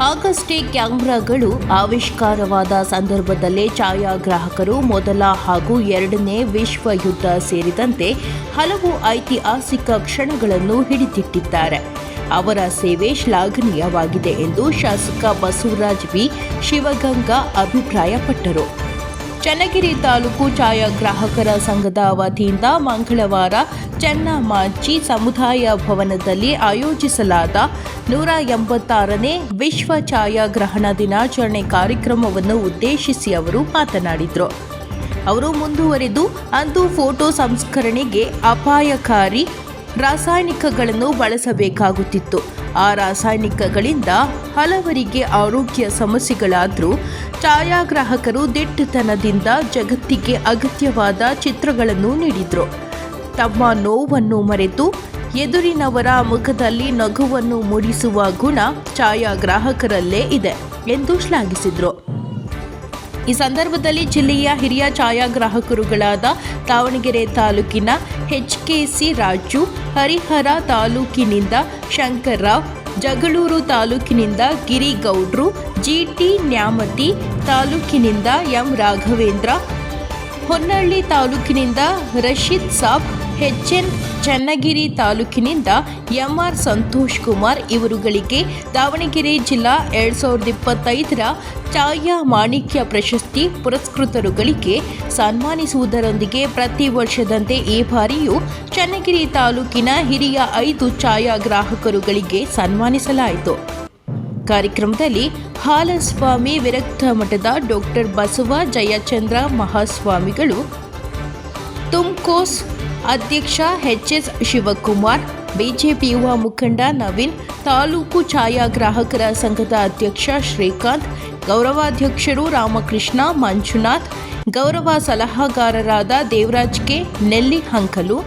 ಆಗಷ್ಟೇ ಕ್ಯಾಮ್ರಾಗಳು ಆವಿಷ್ಕಾರವಾದ ಸಂದರ್ಭದಲ್ಲೇ ಛಾಯಾಗ್ರಾಹಕರು ಮೊದಲ ಹಾಗೂ ಎರಡನೇ ವಿಶ್ವ ಯುದ್ಧ ಸೇರಿದಂತೆ ಹಲವು ಐತಿಹಾಸಿಕ ಕ್ಷಣಗಳನ್ನು ಹಿಡಿದಿಟ್ಟಿದ್ದಾರೆ. ಅವರ ಸೇವೆ ಶ್ಲಾಘನೀಯವಾಗಿದೆ ಎಂದು ಶಾಸಕ ಬಸವರಾಜ್ ವಿ. ಶಿವಗಂಗಾ ಅಭಿಪ್ರಾಯಪಟ್ಟರು. ಚನ್ನಗಿರಿ ತಾಲೂಕು ಛಾಯಾಗ್ರಾಹಕರ ಸಂಘದ ವತಿಯಿಂದ ಮಂಗಳವಾರ ಚೆನ್ನಮಾಂಚಿ ಸಮುದಾಯ ಭವನದಲ್ಲಿ ಆಯೋಜಿಸಲಾದ ನೂರ ಎಂಬತ್ತಾರನೇ ವಿಶ್ವ ಛಾಯಾಗ್ರಹಣ ದಿನಾಚರಣೆ ಕಾರ್ಯಕ್ರಮವನ್ನು ಉದ್ದೇಶಿಸಿ ಅವರು ಮಾತನಾಡಿದರು. ಅವರು ಮುಂದುವರೆದು ಅಂದು ಫೋಟೋ ಸಂಸ್ಕರಣೆಗೆ ಅಪಾಯಕಾರಿ ರಾಸಾಯನಿಕಗಳನ್ನು ಬಳಸಬೇಕಾಗುತ್ತಿತ್ತು. ಆ ರಾಸಾಯನಿಕಗಳಿಂದ ಹಲವರಿಗೆ ಆರೋಗ್ಯ ಸಮಸ್ಯೆಗಳಾದರೂ ಛಾಯಾಗ್ರಾಹಕರು ದಿಟ್ಟತನದಿಂದ ಜಗತ್ತಿಗೆ ಅಗತ್ಯವಾದ ಚಿತ್ರಗಳನ್ನು ನೀಡಿದರು. ತಮ್ಮ ನೋವನ್ನು ಮರೆತು ಎದುರಿನವರ ಮುಖದಲ್ಲಿ ನಗುವನ್ನು ಮೂಡಿಸುವ ಗುಣ ಛಾಯಾಗ್ರಾಹಕರಲ್ಲೇ ಇದೆ ಎಂದು ಶ್ಲಾಘಿಸಿದರು. ಈ ಸಂದರ್ಭದಲ್ಲಿ ಜಿಲ್ಲೆಯ ಹಿರಿಯ ಛಾಯಾಗ್ರಾಹಕರುಗಳಾದ ದಾವಣಗೆರೆ ತಾಲೂಕಿನ H K C Raju, Harihara ತಾಲೂಕಿನಿಂದ ಶಂಕರ್ರಾವ್, ಜಗಳೂರು ತಾಲೂಕಿನಿಂದ ಗಿರಿಗೌಡ್ರು ಜಿಟಿ ನ್ಯಾಮತಿ ತಾಲೂಕಿನಿಂದ ಎಂ ರಾಘವೇಂದ್ರ ಹೊನ್ನಳ್ಳಿ ತಾಲೂಕಿನಿಂದ ರಶೀದ್ ಸಾಬ್ ಎಚ್ಎನ್ ಚನ್ನಗಿರಿ ತಾಲೂಕಿನಿಂದ ಎಂಆರ್ ಸಂತೋಷ್ ಕುಮಾರ್ ಇವರುಗಳಿಗೆ ದಾವಣಗೆರೆ ಜಿಲ್ಲಾ ಎರಡ್ ಸಾವಿರದ ಇಪ್ಪತ್ತೈದರ ಛಾಯಾ ಮಾಣಿಕ್ಯ ಪ್ರಶಸ್ತಿ ಪುರಸ್ಕೃತರುಗಳಿಗೆ ಸನ್ಮಾನಿಸುವುದರೊಂದಿಗೆ ಪ್ರತಿ ವರ್ಷದಂತೆ ಈ ಬಾರಿಯೂ ಚನ್ನಗಿರಿ ತಾಲೂಕಿನ ಹಿರಿಯ ಐದು ಛಾಯಾಗ್ರಾಹಕರುಗಳಿಗೆ ಸನ್ಮಾನಿಸಲಾಯಿತು. ಕಾರ್ಯಕ್ರಮದಲ್ಲಿ ಹಾಲಸ್ವಾಮಿ ವಿರಕ್ತ ಮಠದ ಡಾಕ್ಟರ್ ಬಸವ ಜಯಚಂದ್ರ ಮಹಾಸ್ವಾಮಿಗಳು, ತುಮ್ಕೋಸ್ ಅಧ್ಯಕ್ಷ ಎಚ್ಎಸ್ ಶಿವಕುಮಾರ್, ಬಿಜೆಪಿ ಯುವ ಮುಖಂಡ ನವೀನ್, ತಾಲೂಕು ಛಾಯಾಗ್ರಾಹಕರ ಸಂಘದ ಅಧ್ಯಕ್ಷ ಶ್ರೀಕಾಂತ್, ಗೌರವಾಧ್ಯಕ್ಷರು ರಾಮಕೃಷ್ಣ, ಮಂಜುನಾಥ್, ಗೌರವ ಸಲಹಾಗಾರರಾದ ದೇವರಾಜ್ ಕೆ. ನೆಲ್ಲಿಹಂಕಲು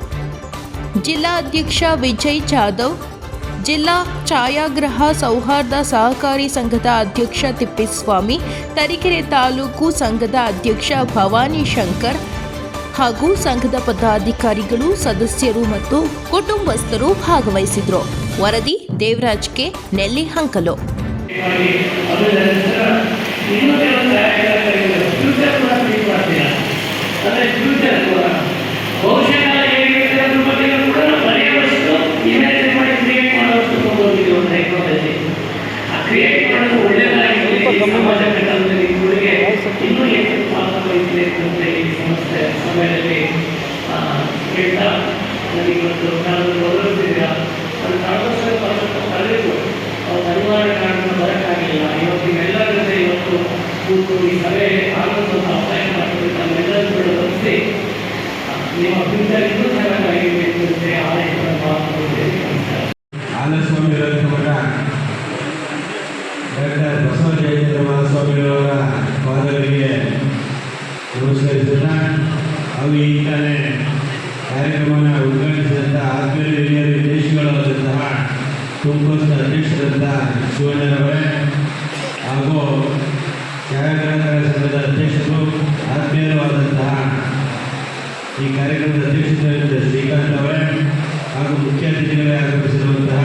ಜಿಲ್ಲಾ ಅಧ್ಯಕ್ಷ ವಿಜಯ್ ಜಾಧವ್, ಜಿಲ್ಲಾ ಛಾಯಾಗ್ರಹ ಸೌಹಾರ್ದ ಸಹಕಾರಿ ಸಂಘದ ಅಧ್ಯಕ್ಷ ತಿಪ್ಪೇಸ್ವಾಮಿ, ತರೀಕೆರೆ ತಾಲೂಕು ಸಂಘದ ಅಧ್ಯಕ್ಷ ಭವಾನಿ ಶಂಕರ್ ಹಾಗೂ ಸಂಘದ ಪದಾಧಿಕಾರಿಗಳು ಸದಸ್ಯರು ಮತ್ತು ಕುಟುಂಬಸ್ಥರು ಭಾಗವಹಿಸಿದ್ರು. ವರದಿ ದೇವರಾಜ್ ಕೆ ನೆಲ್ಲಿ ಹಂಕಲು. Gracias. ಕಾರ್ಯಕ್ರಮನ ಉದ್ಘಾಟಿಸಿದಂಥ ಆತ್ಮೀಯ ಹಿರಿಯರು ದೇಶಗಳಾದಂತಹ ತುಮಕೂರಿನ ಅಧ್ಯಕ್ಷರಾದಂಥ ಶಿವಣ್ಣನವರೇ ಹಾಗೂ ಛಾಯಾಗ್ರಾಹಕರ ಸಂಘದ ಅಧ್ಯಕ್ಷರು ಆತ್ಮೀಯರಾದಂತಹ ಈ ಕಾರ್ಯಕ್ರಮದ ಅಧ್ಯಕ್ಷರಾದ ಶ್ರೀಕಾಂತ್ ಅವರೇ ಹಾಗೂ ಮುಖ್ಯ ಅತಿಥಿಗಳೇ ಆಗಮಿಸಿರುವಂತಹ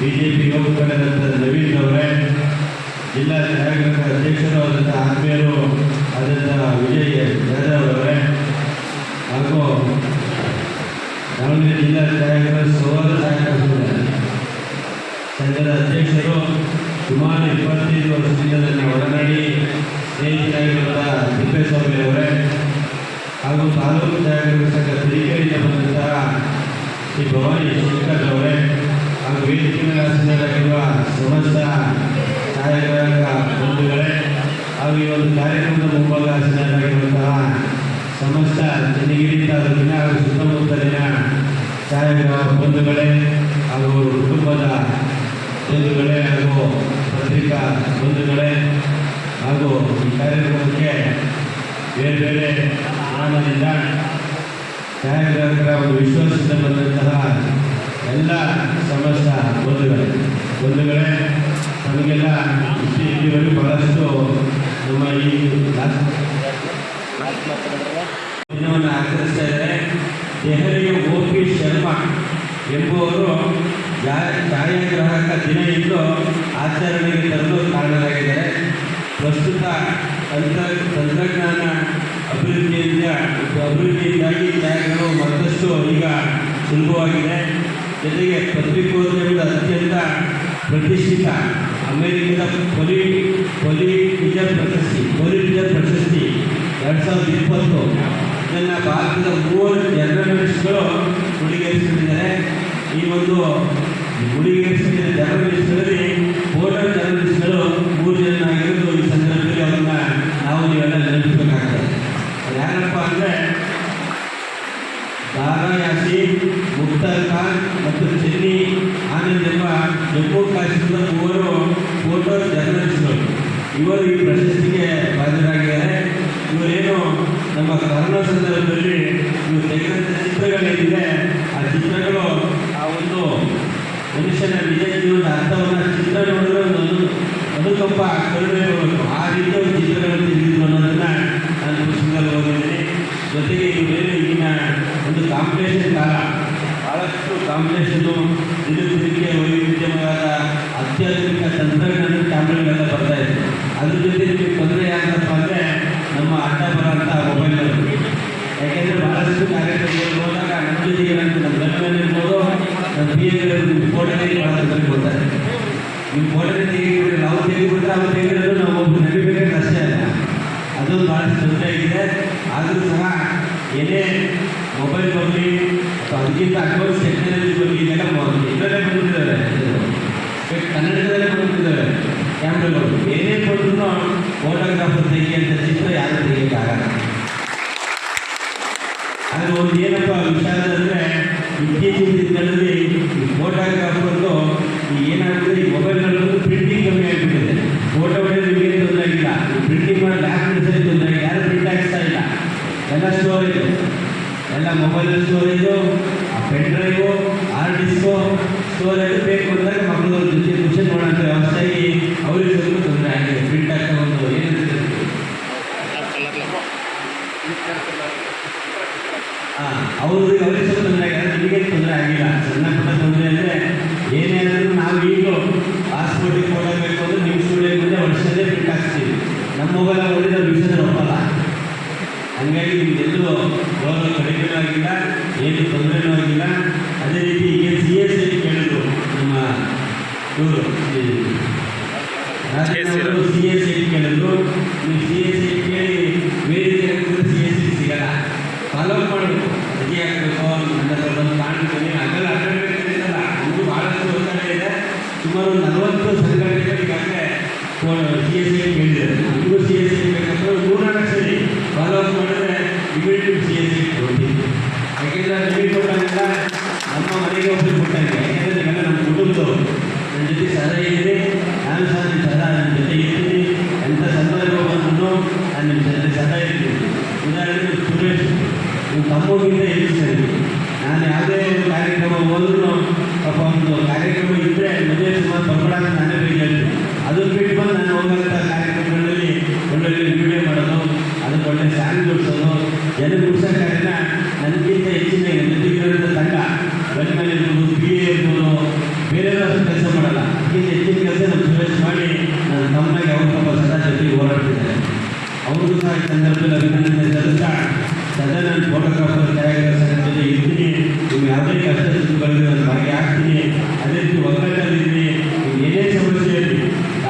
ಬಿಜೆಪಿ ಯುವ ಮುಖಂಡರಾದಂಥ ನವೀನ್ ಅವರೇ, ಜಿಲ್ಲಾ ಛಾಯಾಗ್ರಾಹಕ ಅಧ್ಯಕ್ಷರು ಆದಂಥ ಆತ್ಮೀಯರು ಆದಂತಹ ವಿಜಯ್ ಯಾದವ್ ಅವರೇ ಹಾಗೂ ದಾವಣಗೆರೆ ಜಿಲ್ಲಾ ಛಾಯಾಗ್ರಾಹಕ ಸೌಹಾರ್ದ ಛಾಯಾಗ್ರಾಹಕ ಸಂಘ ಸಂಘದ ಅಧ್ಯಕ್ಷರು ಸುಮಾರು ಇಪ್ಪತ್ತೈದು ವರ್ಷದಿಂದ ನನ್ನ ಒಡನಾಡಿ ಸ್ನೇಹಿತರಾಗಿರುವಂಥ ಹಾಗೂ ತಾಲೂಕು ಛಾಯಾಗ್ರಾಹಕ ಸಂಘ ತರೀಕೆಯಿಂದ ಬಂದಂತಹ ಶ್ರೀ ಭವಾನಿ ಅವರೇ ಹಾಗೂ ವೇದಿಕೆ ಮೇಲೆ ಸಮಸ್ತ ಛಾಯಾಗ್ರಾಹಕ ಹಾಗೂ ಈ ಒಂದು ಕಾರ್ಯಕ್ರಮದ ಮುಂಭಾಗ ಆಸೀನರಾಗಿರುವಂತಹ ಸಮಸ್ತ ಚನ್ನಗಿರಿ ತಾಲೂಕಿನ ಸುತ್ತಮುತ್ತಲಿನ ಛಾಯಾಗ್ರಾಹಕ ಬಂಧುಗಳೇ ಹಾಗೂ ಕುಟುಂಬದ ಬಂಧುಗಳೇ ಹಾಗೂ ಪತ್ರಿಕಾ ಬಂಧುಗಳೇ ಹಾಗೂ ಈ ಕಾರ್ಯಕ್ರಮಕ್ಕೆ ಬೇರೆ ಬೇರೆ ಆನಂದದಿಂದ ಛಾಯಾಗ್ರಾಹಕರ ಒಂದು ವಿಶ್ವಾಸದಿಂದ ಬಂದಂತಹ ಎಲ್ಲ ಸಮಸ್ತ ಬಂಧುಗಳೇ ಬಂಧುಗಳೇ ನಮಗೆಲ್ಲ ಇಲ್ಲಿವರೆಗೂ ಬಹಳಷ್ಟು ನಮ್ಮ ಈ ದಿನವನ್ನು ಆಚರಿಸ್ತಾ ದೆಹಲಿಯ ಓ ಪಿ ಶರ್ಮಾ ಎಂಬುವರು ಛಾಯಾಗ್ರಾಹಕ ದಿನ ಆ ಆಚರಣೆಗೆ ತರಲು ಕಾರಣರಾಗಿದ್ದಾರೆ. ಪ್ರಸ್ತುತ ತಂತ್ರ, ತಂತ್ರಜ್ಞಾನ ಅಭಿವೃದ್ಧಿಯಿಂದ, ಅಭಿವೃದ್ಧಿಯಿಂದಾಗಿ ಛಾಯಾಗ್ರಹವು ಮತ್ತಷ್ಟು ಈಗ ಸುಲಭವಾಗಿದೆ. ಜೊತೆಗೆ ಪತ್ರಿಕೋದ್ಯಮದ ಅತ್ಯಂತ ಪ್ರತಿಷ್ಠಿತ ಅಮೆರಿಕದ ಪೊಲಿ ಪೊಲಿ ವಿಜರ್ ಪ್ರಶಸ್ತಿ ಪೊಲಿ ವಿಜರ್ ಪ್ರಶಸ್ತಿ ಎರಡು ಸಾವಿರದ ಇಪ್ಪತ್ತು ಇದನ್ನು ಭಾರತದ ಮೂವರು ಜರ್ನಲಿಸ್ಟ್ಗಳು ಹುಡುಗೇರಿಸಿಕೊಂಡಿದ್ದಾರೆ ಈ ಒಂದು ಹುಡುಗೇರಿಸಿದ ಜರ್ನಲಿಸ್ಟ್ಗಳಲ್ಲಿ ಫೋಟೋ ಜರ್ನಲಿಸ್ಟ್ಗಳು ಮೂರು ಜನ ಆಗಿರೋದು ಈ ಸಂದರ್ಭದಲ್ಲಿ ಅವ್ರನ್ನ ನಾವು ನೀವೆಲ್ಲ ನೆನಪಿಸಬೇಕಾಗ್ತದೆ. ಯಾರಪ್ಪ ಅಂದರೆ ದಾರಾ ಯಾಸೀನ್ ಮುಕ್ತಾರ್ ಖಾನ್ ಮತ್ತು ಚೆನ್ನಿ ಆನಂದ್ ಎಂಬ ಜಮ್ಮು ಕಾಶ್ಮೀರದ ಮೂವರು ಫೋಟೋ ಜರ್ನಲಿಸ್ಟ್ಗಳು ಇವರು ಈ ಪ್ರಶಸ್ತಿಗೆ ನಮ್ಮ ಕರೋನಾ ನೀವು ಫೋಟೋನೇ ತೆಗಿಬಿಟ್ರೆ ನಾವು ತೆಗಿಬಿಟ್ರೆ ಅವ್ರು ತೆಗಿರೋದು ನಾವು ಒಬ್ಬರು ನಡಿಬೇಕಾದ್ರೆ ಅಷ್ಟೇ ಅಲ್ಲ ಅದು ಭಾಳಷ್ಟು ತೊಂದರೆ ಆಗಿದೆ ಆದರೂ ಸಹ ಏನೇ ಮೊಬೈಲ್ ಬರಲಿ ಅಥವಾ ಅದಕ್ಕಿಂತ ಅಡ್ವಾನ್ಸ್ ಟೆಕ್ನಾಲಜಿ ಬರಲಿ ಇದೆಲ್ಲ ಇದರಲ್ಲೇ ಬಂದಿದ್ದಾರೆ ಕನ್ನಡದಲ್ಲೇ ಬಂದಿದ್ದಾರೆ ಕ್ಯಾಮ್ರಾಗಳು ಏನೇ ಕೊಟ್ಟರು ಫೋಟೋಗ್ರಾಫರ್ ತೆಗಿ ಅಂತ ಚಿತ್ರ ಯಾರು ತೆಗಿಯೋಕ್ಕಾಗಲ್ಲ ಆದರೆ ಒಂದು ಏನಪ್ಪ ವಿಷಾದ ಮೊಬೈಲ್ ಆ pen drive or disk storage ಬೇಕು ಅಂದಾಗ ಮಕ್ಕಳು ಜೊತೆ ಖುಷಿ ನೋಡೋಂಥ ವ್ಯವಸ್ಥೆ ಅವರಿಗೆ ಸ್ವಲ್ಪ ತೊಂದರೆ ಆಗಿದೆ. ಪ್ರಿಂಟ್ ಆಗ್ತಾ ಒಂದು ಏನಿದೆ ಹಾಂ, ಅವ್ರಿಗೆ ಅವ್ರಿಗೆ ಸ್ವಲ್ಪ ತೊಂದರೆ ಆಗಿದೆ. ನಿಮಗೆ ತೊಂದರೆ ಆಗಿಲ್ಲ. ಸಣ್ಣ ಪುಟ್ಟ ತೊಂದರೆ ಅಂದರೆ ಏನೇ ಆದರೂ ನಾವು ಈಗಲೂ ಪಾಸ್ಪೋರ್ಟಿಗೆ ಫೋಟೋ ಬೇಕು ಅಂದರೆ ನಿಮ್ಮ ಸ್ಟುಡಿಯೋಗೆ ಮುಂದೆ ವರ್ಷದೇ ಪ್ರಿಂಟ್ ಹಾಕ್ತೀವಿ ನಮ್ಮ ಮೊಬೈಲ್ ಅವರಿಂದ ವಿಷಯದಲ್ಲಿ ಒಪ್ಪಲ್ಲ ಹಂಗಾಗಿ ನಿಮಗೆಲ್ಲೂ ಗೌರವ ಕಡಿಮೆ ಆಗಿಲ್ಲ ಏನು ತೊಂದರೆನೂ ಆಗಿಲ್ಲ ಅದೇ ರೀತಿ ಈಗ ಸಿ ಎಸ್ ಐ ಕೇಳಿದ್ರು ನಮ್ಮ ಇವರು ಸಿ ಎಸ್ ಐ ಕೇಳಿದ್ರು ನೀವು ಸಿ ಎಸ್ ಐ ಕೇಳಿ ವೇದಿಕೆ ಹಾಕಿದ್ರೆ ಸಿ ಎಸ್ ಐ ಸಿಗಲ್ಲ ಫಾಲೋ ಮಾಡಬೇಕು ನಮ್ಮ ಮನೆಗೆ ಒಬ್ಬರು ಕೊಟ್ಟಾಗೆ ಯಾಕೆಂದರೆ ನೀವೆಲ್ಲ ನಮ್ಮ ಕುಟುಂಬದವರು ನನ್ನ ಜೊತೆ ಸದಾ ಇದ್ದೀರಿ ನಾನು ಸಹ ನಿಮ್ಮ ಸದಾ ನಿಮ್ಮ ಜೊತೆ ಇರ್ತೀನಿ ಎಂಥ ಸಂದರ್ಭ ಬಂದ್ರು ನಾನು ನಿಮ್ಮ ಜೊತೆ ಸದಾ ಇರ್ತೀನಿ ಉದಾಹರಣೆಗೆ ಸುರೇಶ್ ನೀವು ತಮ್ಮಗಿಂತ ಹೆಚ್ಚು ಸರಿ ನಾನು ಯಾವುದೇ ಒಂದು ಕಾರ್ಯಕ್ರಮ ಹೋದ್ರೂ ಪಾಪ ಒಂದು ಕಾರ್ಯಕ್ರಮ ಇದ್ದರೆ ಮದುವೆ ಸುಮಾರು ಬರ್ಬೇಡ ಅಂತ ನಾನೇ ಬೇಗ ಹೇಳ್ತೀನಿ ಅದನ್ನು ಬಿಟ್ಟು ಬಂದು ನಾನು ಹೋಗೋಂಥ